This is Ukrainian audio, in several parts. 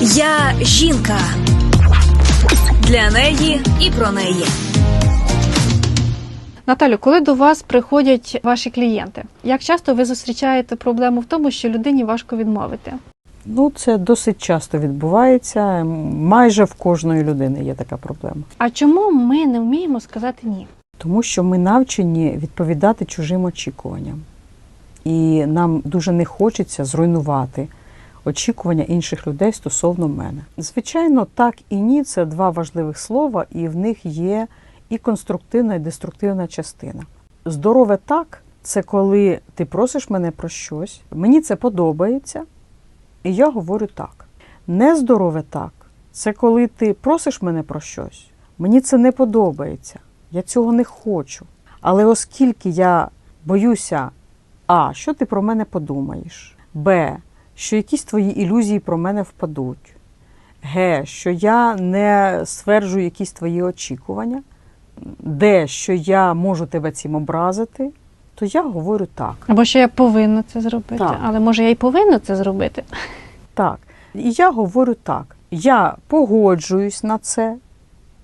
Я жінка. Для неї і про неї. Наталю, коли до вас приходять ваші клієнти, як часто ви зустрічаєте проблему в тому, що людині важко відмовити? Ну, це досить часто відбувається. Майже в кожної людини є така проблема. А чому ми не вміємо сказати ні? Тому що ми навчені відповідати чужим очікуванням. І нам дуже не хочеться зруйнувати очікування інших людей стосовно мене. Звичайно, так і ні це два важливих слова, і в них є і конструктивна, і деструктивна частина. Здорове так це коли ти просиш мене про щось, мені це подобається, і я говорю так. Нездорове так це коли ти просиш мене про щось, мені це не подобається, я цього не хочу. Але оскільки я боюся, а, що ти про мене подумаєш, Б, що якісь твої ілюзії про мене впадуть, Г, що я не стверджую якісь твої очікування, Д, що я можу тебе цим образити, то я говорю так. Або що я повинна це зробити, Так. але може я й повинна це зробити. Так. І я говорю так. Я погоджуюсь на це.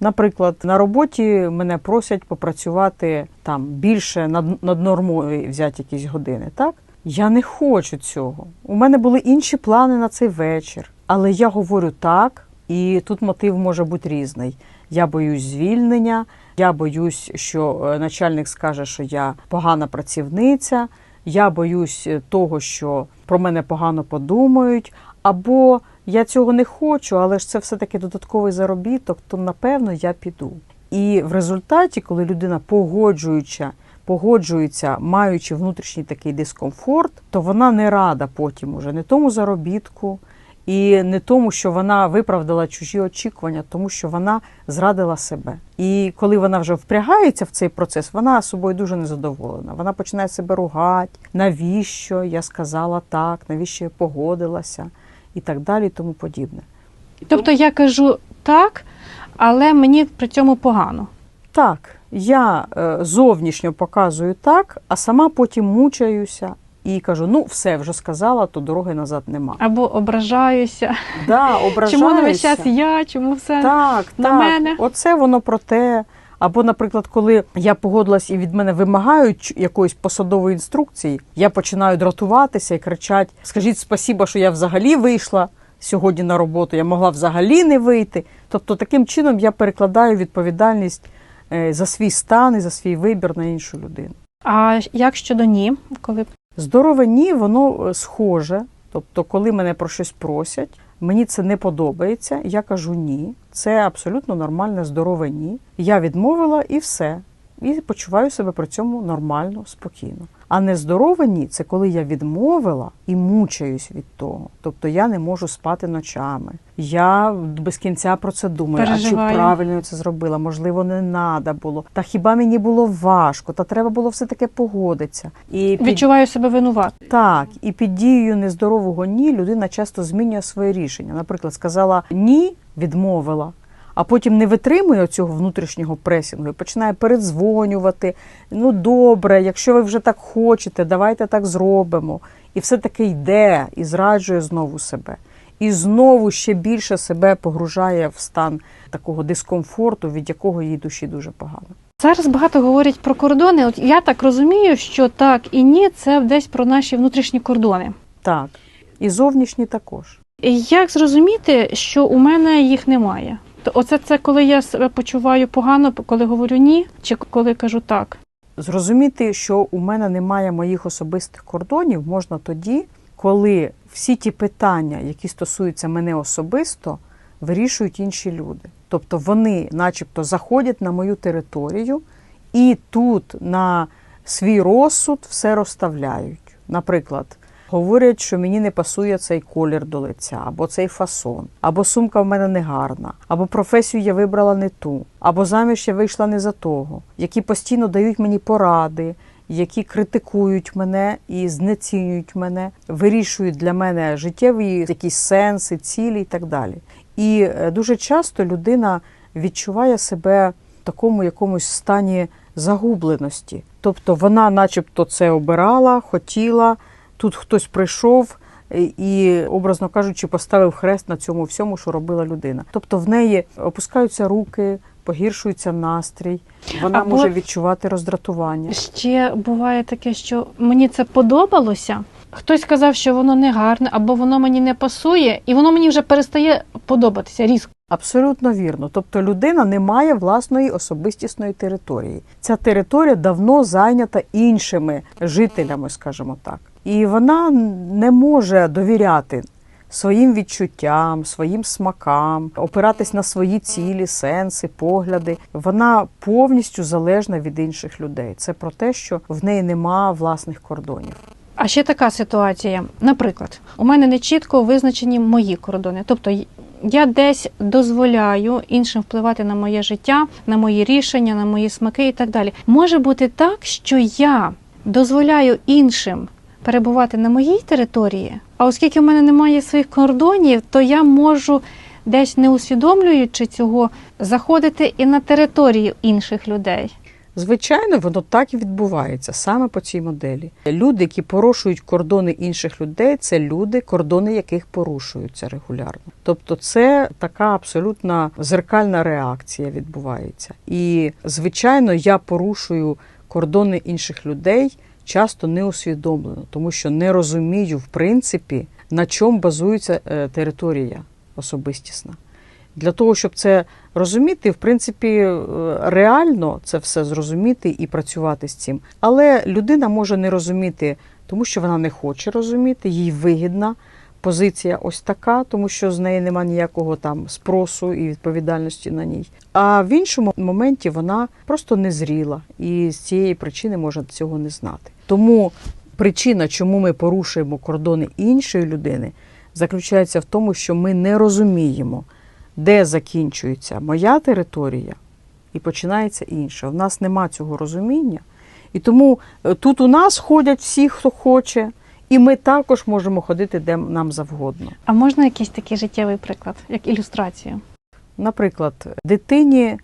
Наприклад, на роботі мене просять попрацювати там більше над, над нормою взяти якісь години. Так? Я не хочу цього. У мене були інші плани на цей вечір. Але я говорю так, і тут мотив може бути різний. Я боюсь звільнення, я боюсь, що е, начальник скаже, що я погана працівниця, я боюсь е, того, що про мене погано подумають, або я цього не хочу, але ж це все-таки додатковий заробіток, то напевно я піду. І в результаті, коли людина погоджуюча, погоджується, маючи внутрішній такий дискомфорт, то вона не рада потім уже не тому заробітку, і не тому, що вона виправдала чужі очікування, тому що вона зрадила себе. І коли вона вже впрягається в цей процес, вона собою дуже незадоволена. Вона починає себе ругати, навіщо я сказала так, навіщо я погодилася, і так далі, і тому подібне. Тобто я кажу так, але мені при цьому погано. Так, я е, зовнішньо показую так, а сама потім мучаюся і кажу: ну, все, вже сказала, то дороги назад нема. Або ображаюся. Да, ображаюся. Чому не весь час я, чому все Так, на так. мене? Оце воно про те. Або, наприклад, коли я погодилась і від мене вимагають якоїсь посадової інструкції, я починаю дратуватися і кричать: Скажіть спасіба, що я взагалі вийшла сьогодні на роботу, я могла взагалі не вийти. Тобто, таким чином я перекладаю відповідальність за свій стан і за свій вибір на іншу людину. А як щодо ні, коли Здорове ні, воно е, схоже. Тобто, коли мене про щось просять, мені це не подобається, я кажу ні. Це абсолютно нормальне, здорове ні. Я відмовила і все. І почуваю себе при цьому нормально, спокійно. А нездорове ні, це коли я відмовила і мучаюсь від того. Тобто я не можу спати ночами. Я без кінця про це думаю. А чи правильно я це зробила? Можливо, не треба було. Та хіба мені було важко? Та треба було все таки погодитися. І під- відчуваю себе винуват. так, і під дією нездорового ні людина часто змінює своє рішення. Наприклад, сказала ні, відмовила, а потім не витримує цього внутрішнього пресінгу і починає передзвонювати. Ну, добре, якщо ви вже так хочете, давайте так зробимо. І все-таки йде і зраджує знову себе. І знову ще більше себе погружає в стан такого дискомфорту, від якого їй душі дуже погано. Зараз багато говорять про кордони. От я так розумію, що так і ні, це десь про наші внутрішні кордони. Так, і зовнішні також. Як зрозуміти, що у мене їх немає? То оце це коли я себе почуваю погано, коли говорю ні, чи коли кажу так. Зрозуміти, що у мене немає моїх особистих кордонів, можна тоді, коли всі ті питання, які стосуються мене особисто, вирішують інші люди. Тобто вони, начебто, заходять на мою територію і тут на свій розсуд все розставляють. Наприклад, говорять, що мені не пасує цей колір до лиця, або цей фасон, або сумка в мене не гарна, або професію я вибрала не ту, або заміж я вийшла не за того, які постійно дають мені поради, які критикують мене і знецінюють мене, вирішують для мене життєві якісь сенси, цілі і так далі. І е, дуже часто людина відчуває себе в такому якомусь стані загубленості. Тобто вона, начебто, це обирала, хотіла, тут хтось прийшов, і- образно кажучи, поставив хрест на цьому всьому, що робила людина. Тобто в неї опускаються руки, погіршується настрій, вона Або- може відчувати роздратування. Ще буває таке, що мені це подобалося. Хтось сказав, що воно не гарне, або воно мені не пасує, і воно мені вже перестає подобатися різко. Абсолютно вірно. Тобто людина не має власної особистісної території. Ця територія давно зайнята іншими жителями, скажімо так. І вона не може довіряти своїм відчуттям, своїм смакам, опиратись на свої цілі, сенси, погляди. Вона повністю залежна від інших людей. Це про те, що в неї нема власних кордонів. А ще така ситуація. Наприклад, у мене не чітко визначені мої кордони. Тобто я десь дозволяю іншим впливати на моє життя, на мої рішення, на мої смаки і так далі. Може бути так, що я дозволяю іншим перебувати на моїй території, а оскільки в мене немає своїх кордонів, то я можу десь не усвідомлюючи цього заходити і на територію інших людей. Звичайно, воно так і відбувається саме по цій моделі. Люди, які порушують кордони інших людей, це люди, кордони яких порушуються регулярно. Тобто, це така абсолютно зеркальна реакція відбувається. І звичайно, я порушую кордони інших людей часто неусвідомлено, тому що не розумію, в принципі, на чому базується е, територія особистісна. Для того, щоб це розуміти, в принципі, е, реально це все зрозуміти і працювати з цим. Але людина може не розуміти, тому що вона не хоче розуміти, їй вигідна позиція ось така, тому що з неї нема ніякого там спросу і відповідальності на ній. А в іншому моменті вона просто не зріла і з цієї причини може цього не знати. Тому причина, чому ми порушуємо кордони іншої людини, заключається в тому, що ми не розуміємо, де закінчується моя територія і починається інша. У нас нема цього розуміння. І тому е, тут у нас ходять всі, хто хоче, і ми також можемо ходити де нам завгодно. А можна якийсь такий життєвий приклад, як ілюстрацію? Наприклад, дитині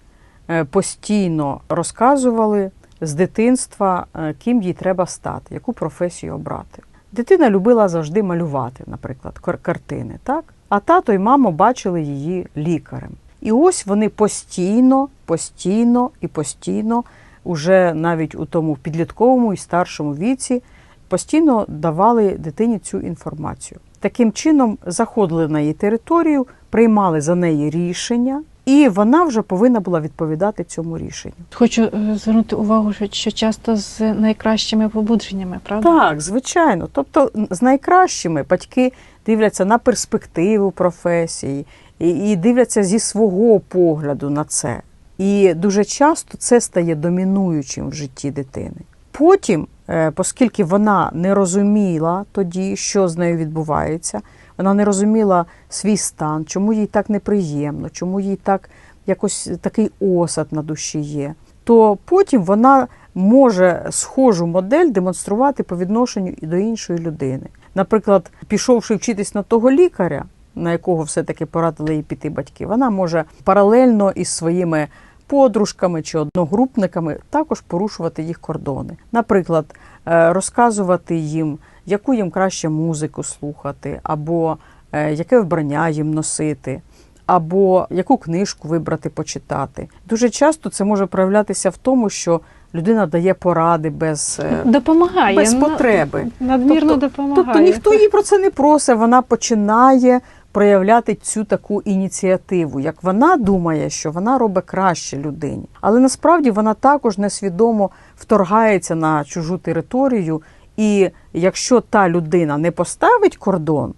е, постійно розказували з дитинства, е, ким їй треба стати, яку професію обрати. Дитина любила завжди малювати, наприклад, кар- картини, так? А тато і мама бачили її лікарем. І ось вони постійно, постійно і постійно, уже навіть у тому підлітковому і старшому віці, постійно давали дитині цю інформацію. Таким чином заходили на її територію, приймали за неї рішення, і вона вже повинна була відповідати цьому рішенню. Хочу е, звернути увагу, що, часто з найкращими побудженнями, правда? Так, звичайно. Тобто з найкращими батьки дивляться на перспективу професії і, і дивляться зі свого погляду на це. І дуже часто це стає домінуючим в житті дитини. Потім, е, оскільки вона не розуміла тоді, що з нею відбувається, вона не розуміла свій стан, чому їй так неприємно, чому їй так якось такий осад на душі є, то потім вона може схожу модель демонструвати по відношенню і до іншої людини. Наприклад, пішовши вчитись на того лікаря, на якого все-таки порадили їй піти батьки, вона може паралельно із своїми подружками чи одногрупниками також порушувати їх кордони. Наприклад, е, розказувати їм, яку їм краще музику слухати, або е, яке вбрання їм носити, або яку книжку вибрати почитати. Дуже часто це може проявлятися в тому, що людина дає поради без. е, Допомагає. Без ну, потреби. Надмірно Тобто- допомагає. Тобто ніхто їй про це не просить, вона починає проявляти цю таку ініціативу, як вона думає, що вона робить краще людині. Але насправді вона також несвідомо вторгається на чужу територію, і якщо та людина не поставить кордон,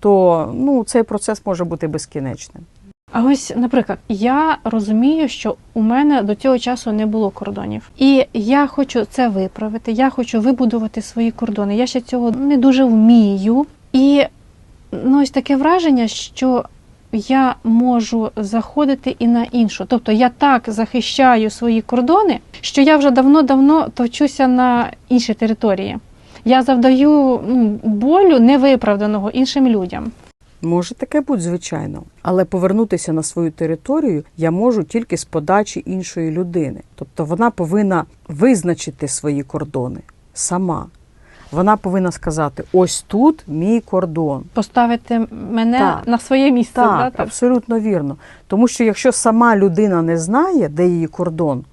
то ну, цей процес може бути безкінечним. А ось, наприклад, я розумію, що у мене до цього часу не було кордонів, і я хочу це виправити. Я хочу вибудувати свої кордони. Я ще цього не дуже вмію. І ну, ось таке враження, що я можу заходити і на іншу. Тобто я так захищаю свої кордони, що я вже давно-давно точуся на іншій території. Я завдаю ну, болю невиправданого іншим людям. Може таке бути, звичайно, але повернутися на свою територію я можу тільки з подачі іншої людини. Тобто вона повинна визначити свої кордони сама. вона повинна сказати: ось тут мій кордон. Поставити мене Так. на своє місце. Так, да, так? абсолютно вірно. Тому що якщо сама людина не знає, де її кордон,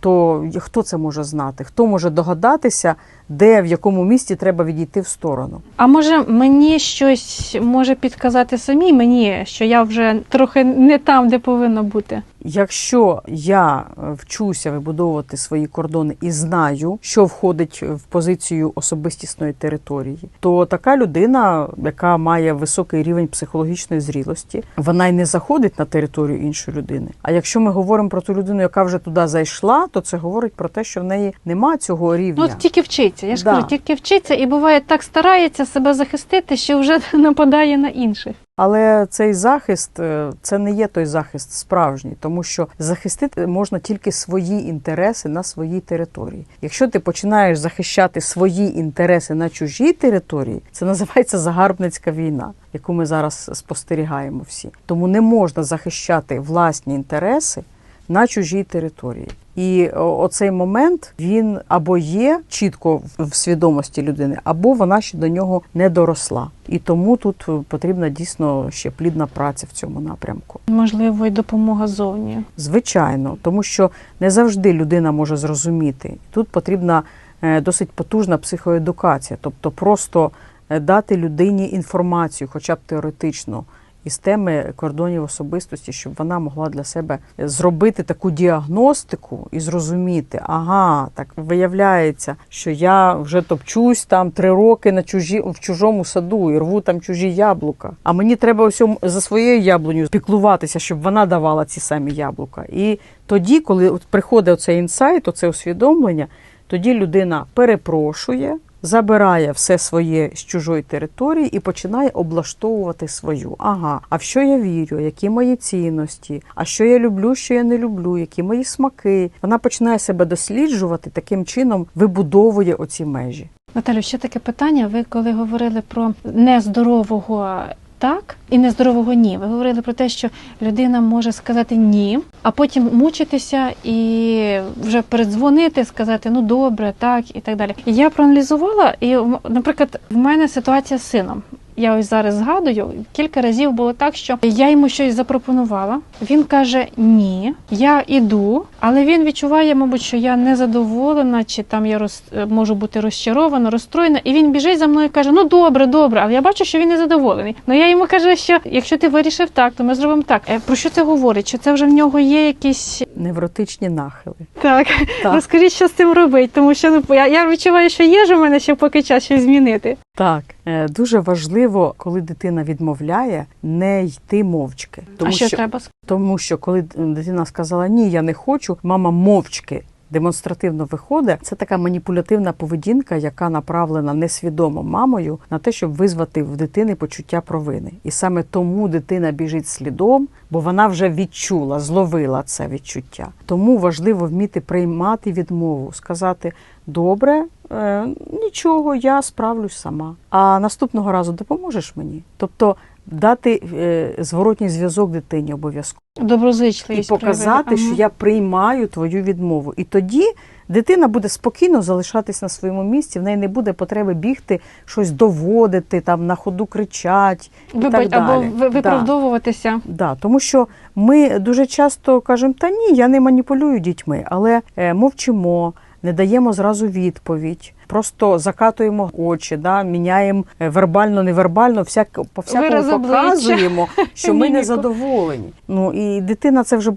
то хто це може знати? Хто може догадатися, де в якому місці треба відійти в сторону? А може мені щось може підказати самі мені, що я вже трохи не там, де повинна бути. Якщо я е, вчуся вибудовувати свої кордони і знаю, що входить в позицію особистісної території, то така людина, яка має високий рівень психологічної зрілості, вона й не заходить на територію іншої людини. А якщо ми говоримо про ту людину, яка вже туди зайшла, то це говорить про те, що в неї нема цього рівня. Ну тільки вчиться. Я ж Да. кажу, тільки вчиться, і буває так старається себе захистити, що вже нападає на інших. Але цей захист е, це не є той захист справжній, тому що захистити можна тільки свої інтереси на своїй території. Якщо ти починаєш захищати свої інтереси на чужій території, це називається загарбницька війна, яку ми зараз спостерігаємо всі. Тому не можна захищати власні інтереси на чужій території. І оцей момент він або є чітко в- свідомості людини, або вона ще до нього не доросла. І тому тут е, потрібна дійсно ще плідна праця в цьому напрямку. Можливо, і допомога зовні. Звичайно, тому що не завжди людина може зрозуміти. Тут потрібна е, досить потужна психоедукація, тобто просто е, дати людині інформацію, хоча б теоретично, із теми кордонів особистості, щоб вона могла для себе зробити таку діагностику і зрозуміти, ага, так виявляється, що я вже топчусь там три роки на чужі в чужому саду і рву там чужі яблука. А мені треба ось за своєю яблуню піклуватися, щоб вона давала ці самі яблука. І тоді, коли приходить оцей інсайт, оце усвідомлення, тоді людина перепрошує, забирає все своє з чужої території і починає облаштовувати свою. Ага, а в що я вірю, які мої цінності, а що я люблю, що я не люблю, які мої смаки. Вона починає себе досліджувати, таким чином вибудовує оці межі. Наталю, ще таке питання. Ви коли говорили про нездорового так і нездорового ні. Ви говорили про те, що людина може сказати ні, а потім мучитися і вже передзвонити, сказати ну добре, так і так далі. Я проаналізувала, і наприклад, в мене ситуація з сином. Я ось зараз згадую, кілька разів було так, що я йому щось запропонувала. Він каже ні, я іду, але він відчуває, мабуть, що я незадоволена, чи там я роз, е, можу бути розчарована, розстроєна. І він біжить за мною і каже: Ну добре, добре. Але я бачу, що він незадоволений. Ну я йому кажу, що якщо ти вирішив так, то ми зробимо так. Е, Про що це говорить? Чи це вже в нього є якісь Невротичні нахили. так? Так. Розкажіть, що з цим робити, тому що ну я, я відчуваю, що є ж у мене ще поки час щось змінити. Так, е, дуже важливо, коли дитина відмовляє, не йти мовчки. а що, треба сказати? Тому що коли дитина сказала ні, я не хочу, мама мовчки. Демонстративно виходить, це така маніпулятивна поведінка, яка направлена несвідомо мамою на те, щоб визвати в дитини почуття провини. І саме тому дитина біжить слідом, бо вона вже відчула, зловила це відчуття. Тому важливо вміти приймати відмову, сказати добре, е, нічого, я справлюсь сама. А наступного разу допоможеш мені. Тобто дати е, зворотній зв'язок дитині обов'язково і показати, проявити. що Ага. я приймаю твою відмову. І тоді дитина буде спокійно залишатись на своєму місці. В неї не буде потреби бігти, щось доводити, там на ходу кричать і Вибач- так далі. або ви- виправдовуватися. Да, тому що ми дуже часто кажемо, та ні, я не маніпулюю дітьми, але е, мовчимо, не даємо зразу відповідь. Просто закатуємо очі, да, міняємо е, вербально, невербально, всяк, по всякому показуємо, що ми не задоволені. Ну і дитина це вже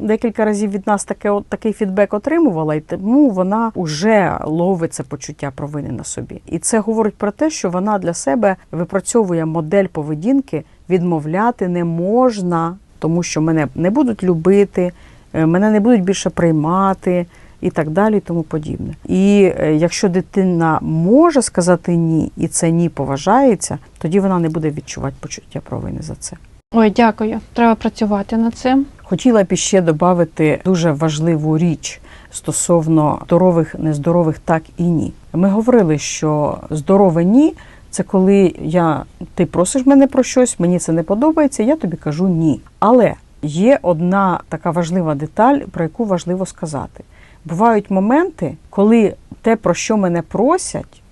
декілька разів від нас таке, от, такий фідбек отримувала, і тому вона вже ловить це почуття провини на собі. І це говорить про те, що вона для себе випрацьовує модель поведінки, відмовляти не можна, тому що мене не будуть любити, е, мене не будуть більше приймати. І так далі, і тому подібне. І е, якщо дитина може сказати ні, і це ні поважається, тоді вона не буде відчувати почуття провини за це. Ой, дякую. Треба працювати над цим. Хотіла б іще додати дуже важливу річ стосовно здорових, нездорових так і ні. Ми говорили, що здорове ні це коли я ти просиш мене про щось, мені це не подобається, я тобі кажу ні. Але є одна така важлива деталь, про яку важливо сказати. Бувають моменти, коли те, про що мене просять,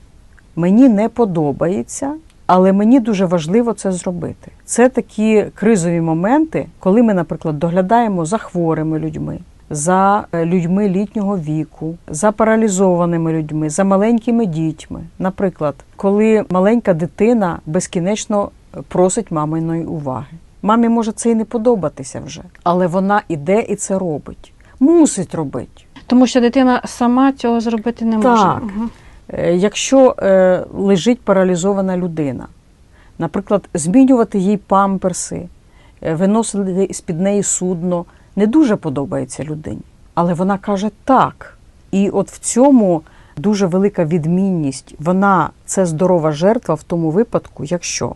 мені не подобається, але мені дуже важливо це зробити. Це такі кризові моменти, коли ми, наприклад, доглядаємо за хворими людьми. За е, людьми літнього віку, за паралізованими людьми, за маленькими дітьми. Наприклад, коли маленька дитина безкінечно просить маминої уваги. Мамі може це і не подобатися вже, але вона іде і це робить. Мусить робити. Тому що дитина сама цього зробити не може. Так. Е, Якщо е, лежить паралізована людина, наприклад, змінювати їй памперси, е, виносити з-під неї судно, не дуже подобається людині. Але вона каже так. І от в цьому дуже велика відмінність. Вона це здорова жертва в тому випадку, якщо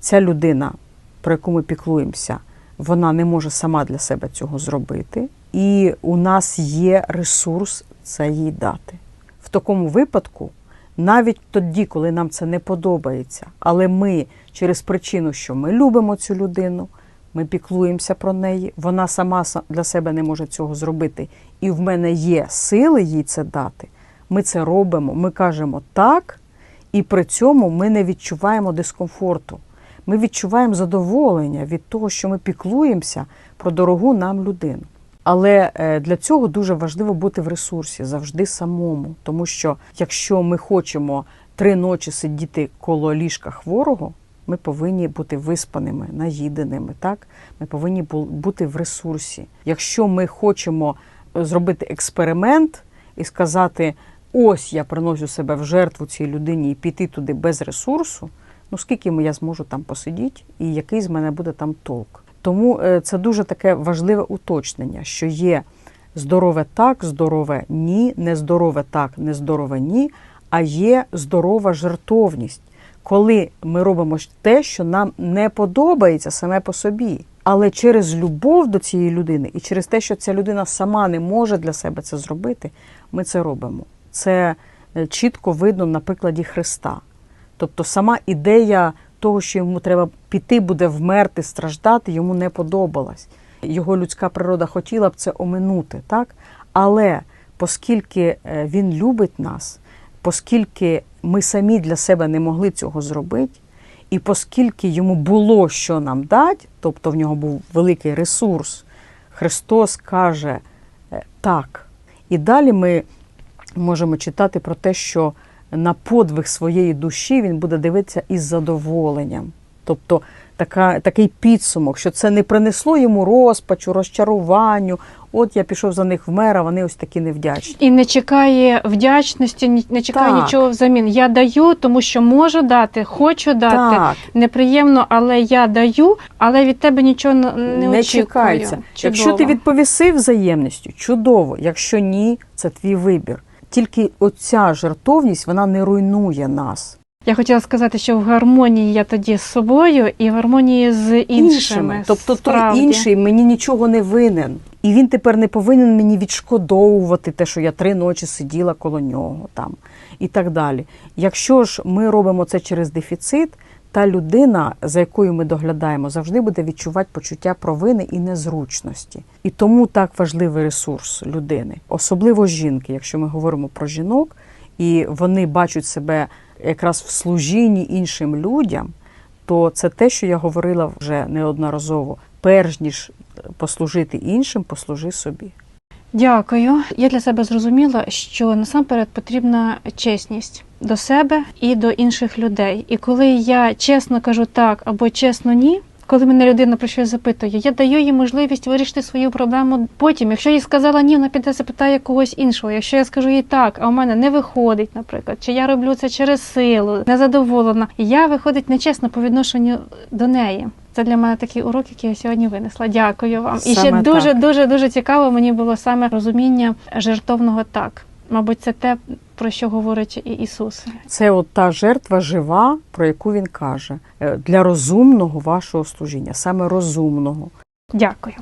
ця людина, про яку ми піклуємося, вона не може сама для себе цього зробити, і у нас є ресурс це їй дати. В такому випадку, навіть тоді, коли нам це не подобається, але ми через причину, що ми любимо цю людину, ми піклуємося про неї, вона сама са- для себе не може цього зробити, і в мене є сили їй це дати. Ми це робимо, ми кажемо так, і при цьому ми не відчуваємо дискомфорту. Ми відчуваємо задоволення від того, що ми піклуємося про дорогу нам людину. Але е, для цього дуже важливо бути в ресурсі завжди самому. Тому що якщо ми хочемо три ночі сидіти коло ліжка хворого, ми повинні бути виспаними, наїденими. Так? Ми повинні бути в ресурсі. Якщо ми хочемо е, зробити експеримент і сказати, ось я приношу себе в жертву цій людині і піти туди без ресурсу, ну скільки я зможу там посидіти, і який з мене буде там толк. Тому е, це дуже таке важливе уточнення, що є здорове так, здорове ні, нездорове так, нездорове ні, а є здорова жертовність, коли ми робимо те, що нам не подобається саме по собі. Але через любов до цієї людини і через те, що ця людина сама не може для себе це зробити, ми це робимо. Це е, чітко видно на прикладі Христа. Тобто сама ідея того, що йому треба піти, буде вмерти, страждати, йому не подобалась. Його людська природа хотіла б це оминути, так? Але оскільки е, він любить нас, оскільки ми самі для себе не могли цього зробити, і оскільки йому було що нам дати, тобто в нього був великий ресурс, Христос каже е, так. І далі ми можемо читати про те, що на подвиг своєї душі він буде дивитися із задоволенням. Тобто така, такий підсумок, що це не принесло йому розпачу, розчаруванню. От я пішов за них в мера, вони ось такі невдячні. І не чекає вдячності, не чекає Так. нічого взамін. Я даю, тому що можу дати, хочу дати. Так, Неприємно, але я даю, але від тебе нічого не, не, очікую. чекається. Якщо ти Чудово. відповіси взаємністю, чудово. Якщо ні, це твій вибір. Тільки оця жертовність вона не руйнує нас. Я хотіла сказати, що в гармонії я тоді з собою і в гармонії з іншими. Тобто Справді. той інший мені нічого не винен. І він тепер не повинен мені відшкодовувати те, що я три ночі сиділа коло нього там і так далі. Якщо ж ми робимо це через дефіцит, та людина, за якою ми доглядаємо, завжди буде відчувати почуття провини і незручності. І тому так важливий ресурс людини, особливо жінки, якщо ми говоримо про жінок, і вони бачать себе якраз в служінні іншим людям, то це те, що я говорила вже неодноразово. Перш ніж послужити іншим, послужи собі. Дякую. Я для себе зрозуміла, що насамперед потрібна чесність до себе і до інших людей. І коли я чесно кажу так або чесно ні. Коли мене людина про щось запитує, я даю їй можливість вирішити свою проблему потім. Якщо їй сказала ні, вона піде запитає когось іншого. Якщо я скажу їй так, а у мене не виходить, наприклад, чи я роблю це через силу, незадоволена, я виходить нечесно по відношенню до неї. Це для мене такий урок, який я сьогодні винесла. Дякую вам. І ще Саме дуже, так. дуже, дуже цікаво мені було саме розуміння жертовного так. Мабуть, це те, про що говорить і Ісус. Це от та жертва жива, про яку він каже, е, для розумного вашого служіння, саме розумного. Дякую.